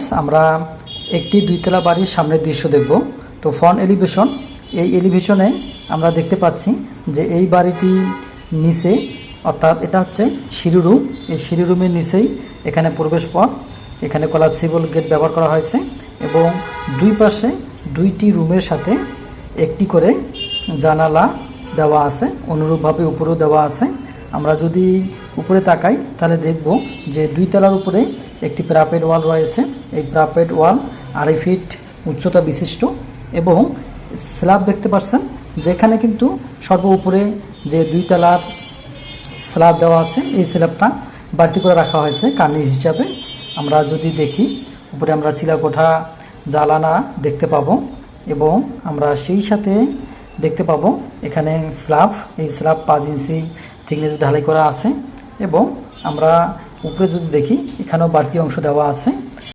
Viewers আমরা একটি দুইতলা বাড়ির সামনের দৃশ্য দেখব। তো ফ্রন্ট এলিভেশন, এই এলিভেশনে আমরা দেখতে পাচ্ছি যে এই বাড়িটি নিচে, অর্থাৎ এটা হচ্ছে সিঁড়ি রুম। এই সিঁড়ি রুমের নিচেই এখানে প্রবেশ পথ, এখানে কলাপসিবল গেট ব্যবহার করা হয়েছে এবং দুই পাশে দুইটি রুমের সাথে একটি করে জানালা দেওয়া আছে, অনুরূপভাবে উপরেও দেওয়া আছে। আমরা যদি উপরে তাকাই, তাহলে দেখব যে দুই তলার উপরে একটি প্রাপেড ওয়াল রয়েছে। এই প্রাপেড ওয়াল আড়াই ফিট উচ্চতা বিশিষ্ট এবং স্ল্যাব দেখতে পাচ্ছেন, যেখানে কিন্তু সর্ব উপরে যে দুই তলার স্ল্যাব দেওয়া আছে, এই স্ল্যাবটা বাড়তি করে রাখা হয়েছে কার্নিশ হিসাবে। আমরা যদি দেখি, উপরে আমরা চিলাকোঠা, জ্বালানা দেখতে পাবো এবং আমরা সেই সাথে দেখতে পাবো এখানে স্ল্যাব এই স্ল্যাব পাঁচ ইঞ্চি থিকনেস ঢালাই করা আছে। এবং আমরা উপরে যদি দেখি এখানেও বাড়তি অংশ দেওয়া আছে।